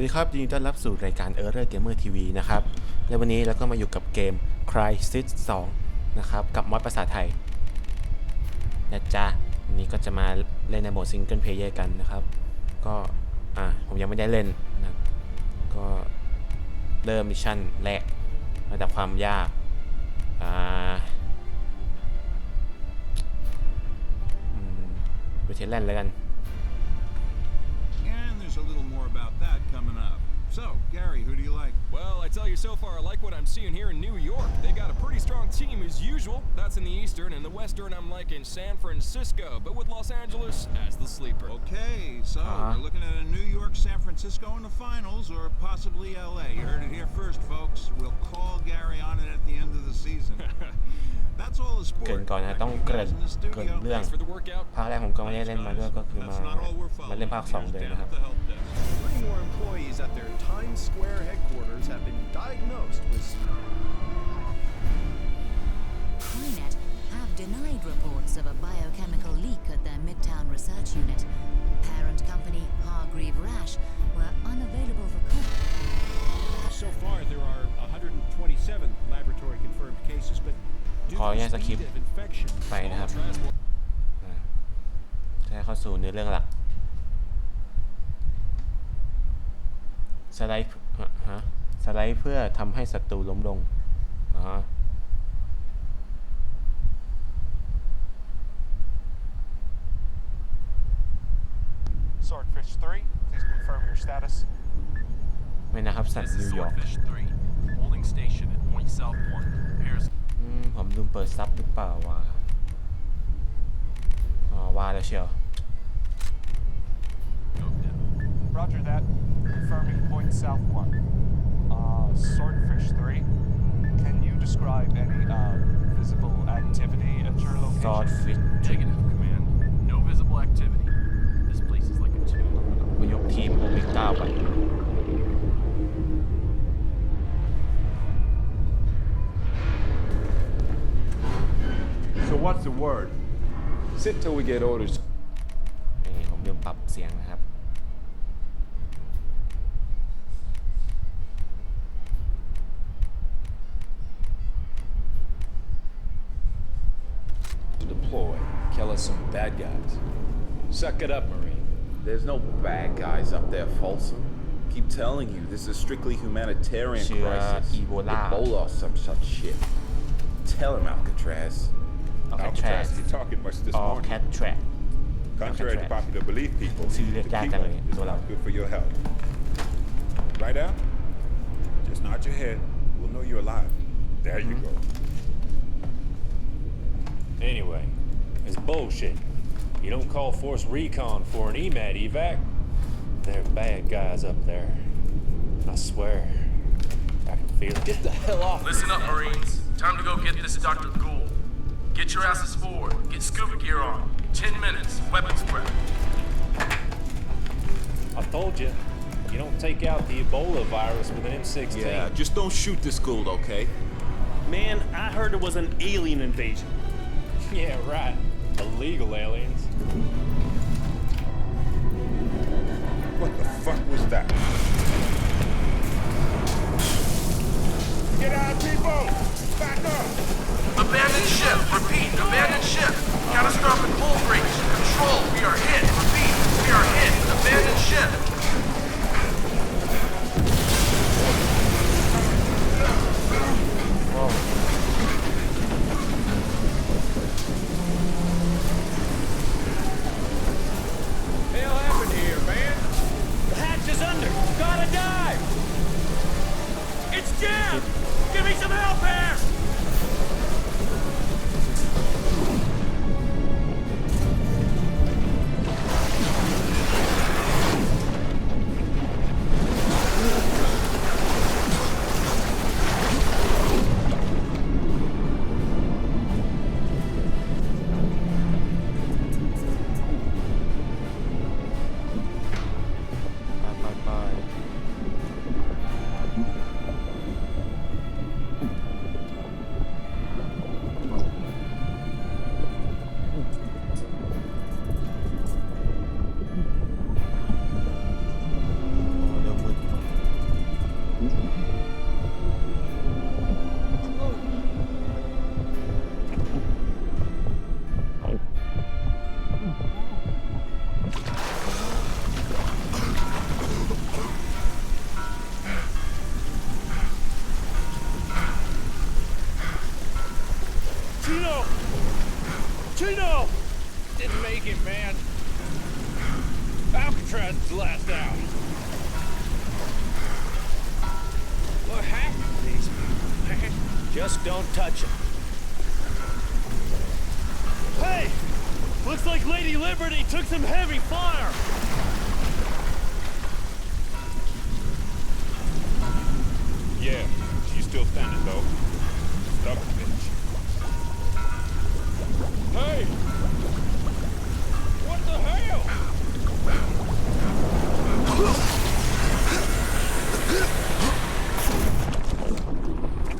สวัสดีครับยินดีต้อนรับสู่รายการ e r r o r Gamer TV นะครับ และวันนี้เราก็มาอยู่กับเกม Crysis 2 นะครับ กับมอดภาษาไทยนะจ๊ะวันนี้ก็จะมาเล่นในโหมดซิงเกิลเพลเยอร์กันนะครับ ก็อะผมยังไม่ได้เล่นนะก็เริ่มมิชชั่นแรกระดับความยากอ่าอืมเวทเทนแลนด์แล้วกัน So, Gary, who do you like? Well, I tell you so far, I like what I'm seeing here in New York. They got a pretty strong team as usual. That's in the Eastern, and the Western, I'm liking San Francisco, but with Los Angeles as the sleeper. Okay, so Uh-huh. we're looking at a New York, San Francisco in the finals, or possibly LA. You heard it here first, folks. We'll call Gary on it at the end of the season. That's all the เกริน sport. ก่อนนะ ต้อง You เกริน guys in the เกริน studio? เรื่อง Thanks for the workout. ภาคแรกผมก็ไม่ได้เล่นมาด้วยก็คือมา That's not all we're มาเล่นภาค following. 2 เลย Here's นะครับ Dan at the help desk. Three more employees at their Times Square headquarters have been diagnosed with Hynet have denied reports of a biochemical leak at their Midtown research unit. Parent company Hargreave Rash were unavailable for comment. So far, there are 127 laboratory confirmed cases, but due ขออ to นุญาต the สคริป speed ต์ of infection, ไปนะครับ Transport อ่าจะให้เข้าสู่เนื้อเรื่องหลักสไลด์ฮะฮะสไลด์เพื่อทำให้ศัตรูล้มลงอ๋อ Swordfish 3, please confirm your status. ไม่นะครับสัตว์ This นิ is วยอร์ก Swordfish 3, holding station at Point South 1. Pairs อืมผมลืมเปิดซับหรือเปล่าวะอ๋อว่าแล้วเชียว scoped in. Roger that. Confirming point south 1. Uh, Swordfish 3, can you describe any, uh, visible activity at your ซอด location? ฟิต Negative, Command. No visible activity. Sit till we get orders. นี่ผมลืมปรับเสียงนะครับ To deploy. Kill us some bad guys. Suck it up, Marine. There's no bad guys up there, Folsom. Keep telling you, this is strictly humanitarian Sure, crisis. Ebola. Ebola or some such shit. Tell him, Alcatraz. Alcatraz. Alcatraz. Contrary to popular belief, people, the tequila is not good for your health. Right out? Just nod your head. We'll know you're alive. There you go. Anyway, it's bullshit. You don't call Force Recon for an EMAT evac. They're bad guys up there. I swear. I can feel it. Get the hell off. Listen up, Marines. Time to go get this Dr. Gould. Get your asses forward. Get scuba gear on. Ten minutes. Weapons prep. I told you. You don't take out the Ebola virus with an M16. Yeah, just don't shoot this Gould, okay? Man, I heard it was an alien invasion. Yeah, right. Illegal aliens. What the fuck was that? Get out, people! Back up! Abandoned ship. Repeat. Abandoned ship. Touch him. Hey! Looks like Lady Liberty took some heavy fire! Yeah, she's still standing though. Stubborn bitch. Hey! What the hell?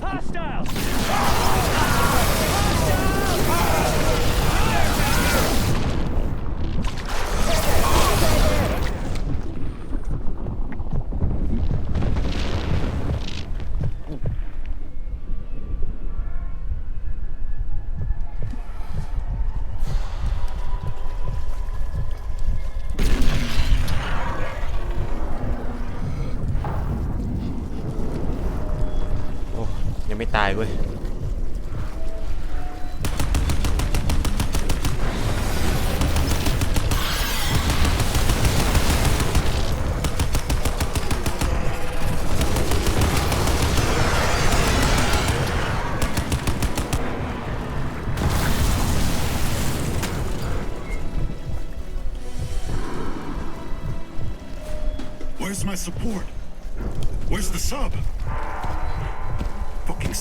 Hostiles! ไม่ตายเว้ย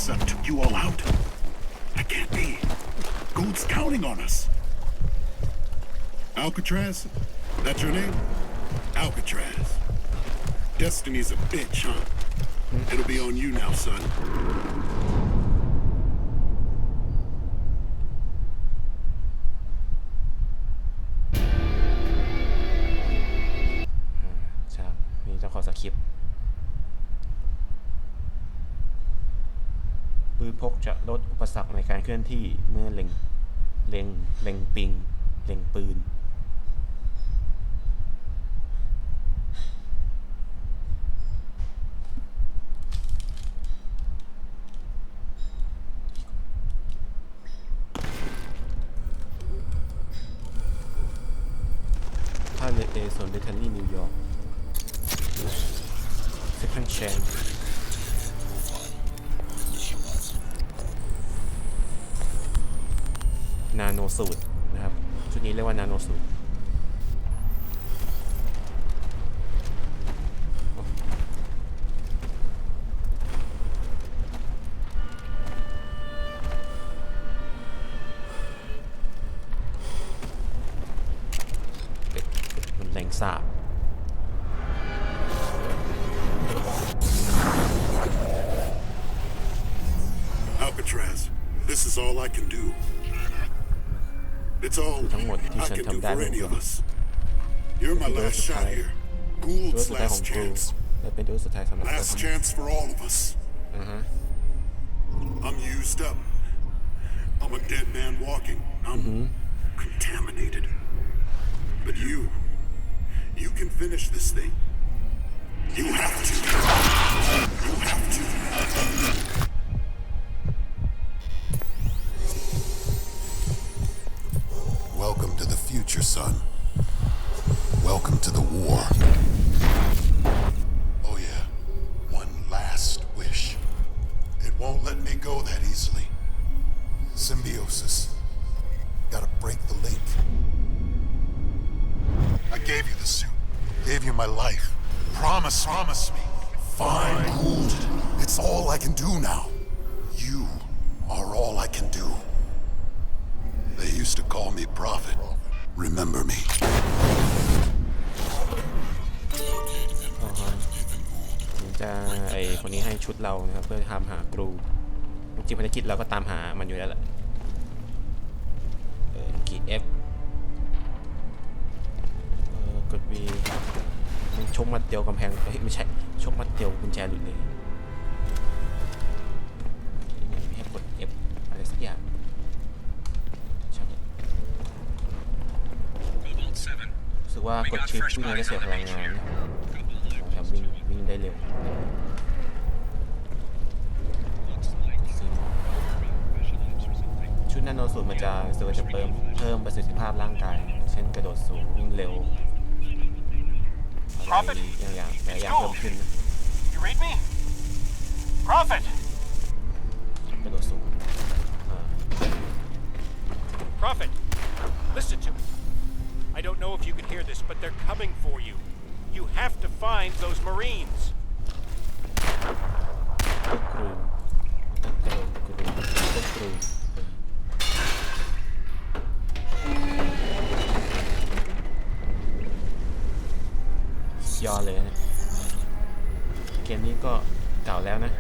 Sub took you all out. That can't be. Gold's counting on us. Alcatraz? That's your name? Alcatraz. Destiny's a bitch, huh? It'll be on you now, son. เคลื่อนที่เมื่อเล็งเล็งเล็งปิง เล็งปืน ท่าเรือเอโซนเดทารีนิวยอร์ก Second Chance นาโนสูตรนะครับ ชุดนี้เรียกว่านาโนสูตร You're my เป็นโดส last สุดท้า shot ย here. โดส Gould's สุดท้ายของ last กู chance. และเป็นโดสสุดท้ายสำหรับเรา Last ทั้ง chance for all of us. I'm used up. I'm a dead man walking. I'm contaminated. But you, you can finish this thing. กิจเราก็ตามหามันอยู่แล้วแหละเออกีเอฟเออกดวีมันชกมัดเดียวกำแพงเฮ้ยไม่ใช่ชกมัดเดียวกุญแจหลุดเลยให้กด F อะไรสักอย่างใช่รู้สึกว่ากดชิปวิ่งแล้วจะเสียพลังงานนะแถมวิ่งวิ่งได้เร็ว นาโนสูตรมันจะสูตรมันจะเพิ่มเพิ่มประสิทธิภาพร่างกาย เช่นกระโดดสูงวิ่งเร็วอะไรอย่างอย่างหลายอย่างเพิ่มขึ้น You read me? Prophet! กระโดดสูง Prophet, listen to me. I don't know if you can hear this, but they're coming for you. You have to find those Marines. กรูกรูกรู ยอดเลยนะเกมนี้ก็เก่าแล้วนะ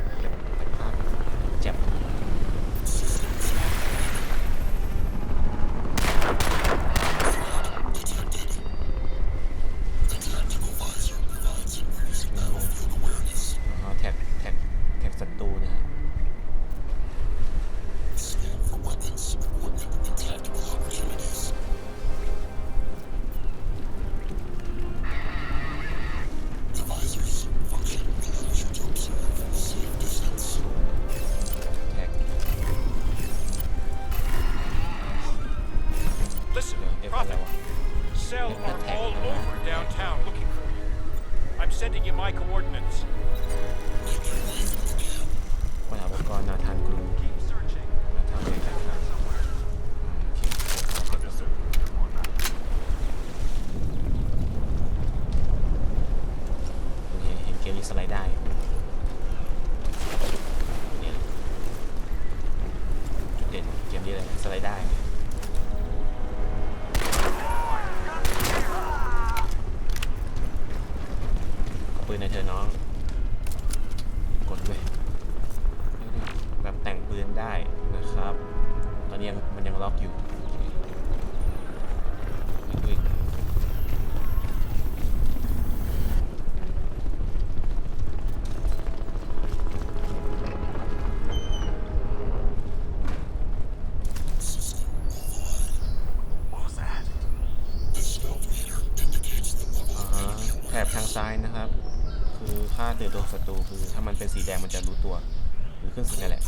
จะรู้ตัวหรือขึ้นสียนี่แหละ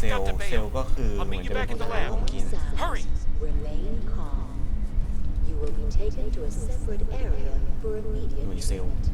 I've เซล got ล์ to เซล bail. ล์ก็คือเห I'll มือน meet จะ you เป็น back ผู้ at ต้ the องหา lab. ของกิน Hurry! Remain calm. You will be taken to a separate area for immediate Luis, eu. treatment.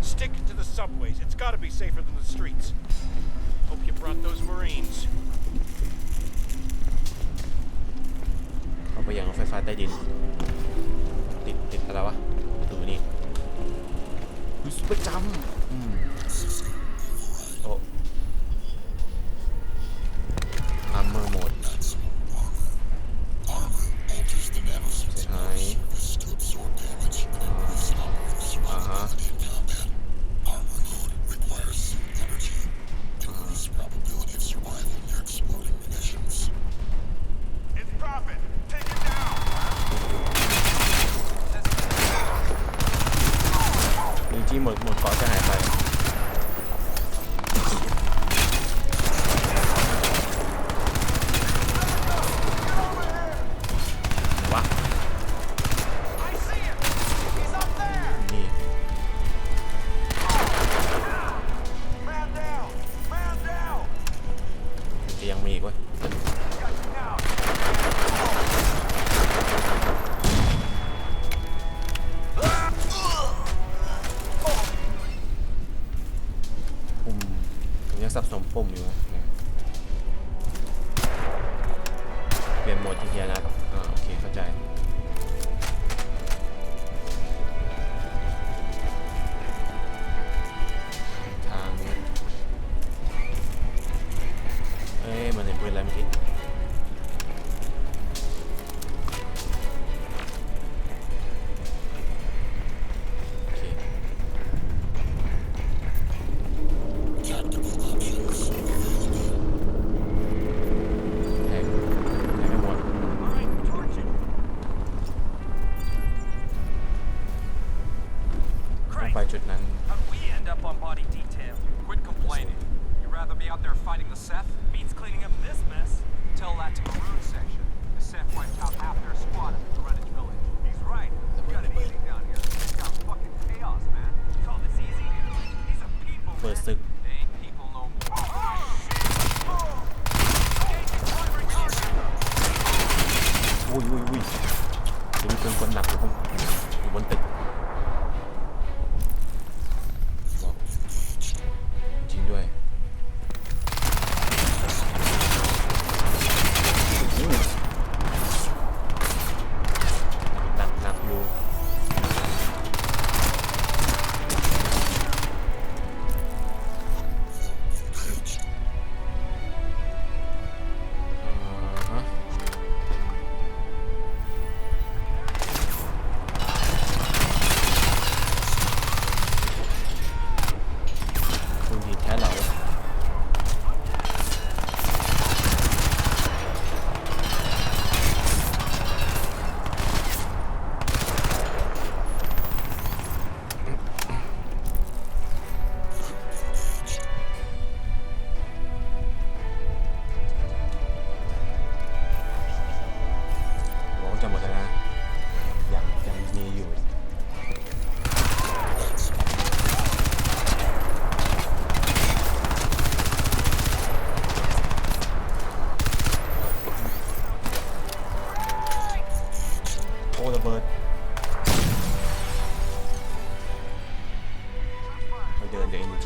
Stick to the subways. It's gotta be safer than the streets. Hope you brought those Marines. เอาไปยังรถไฟฟ้าใต้ดิน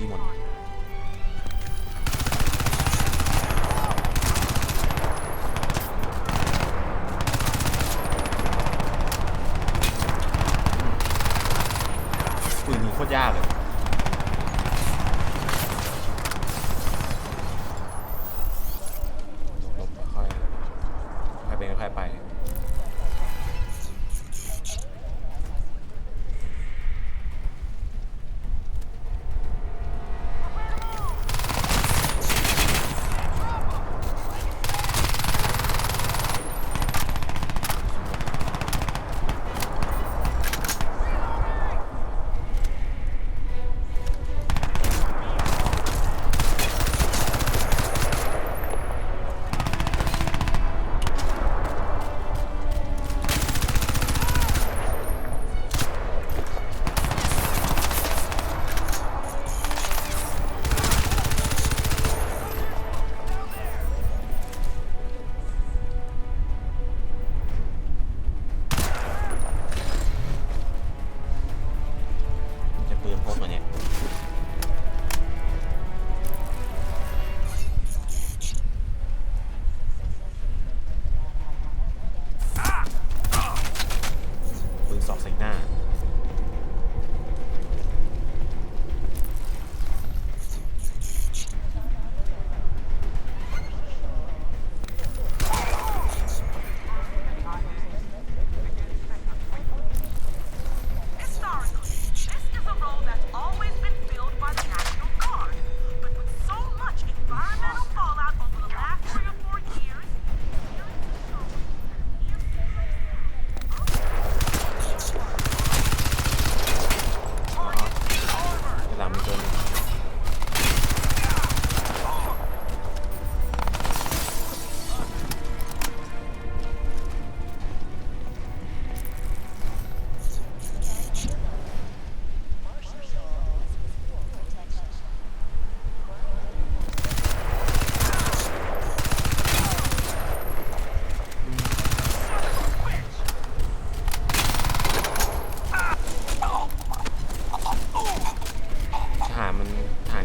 Jibon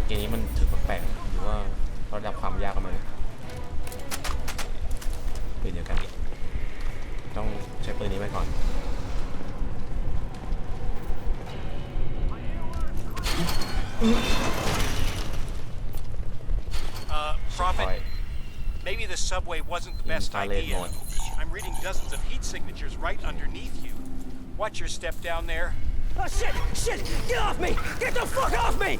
เกมนี้มันถึกแปลกๆหรือว่าระดับความยากกันไหมปืนเดียวกันอีกต้องใช้ปืนนี้ไว้ก่อน Uh, Prophet, Right. maybe the subway wasn't the best Infrared idea. mode. I'm reading dozens of heat signatures right underneath you. Watch your step down there. Oh shit! Shit! Get off me! Get the fuck off me!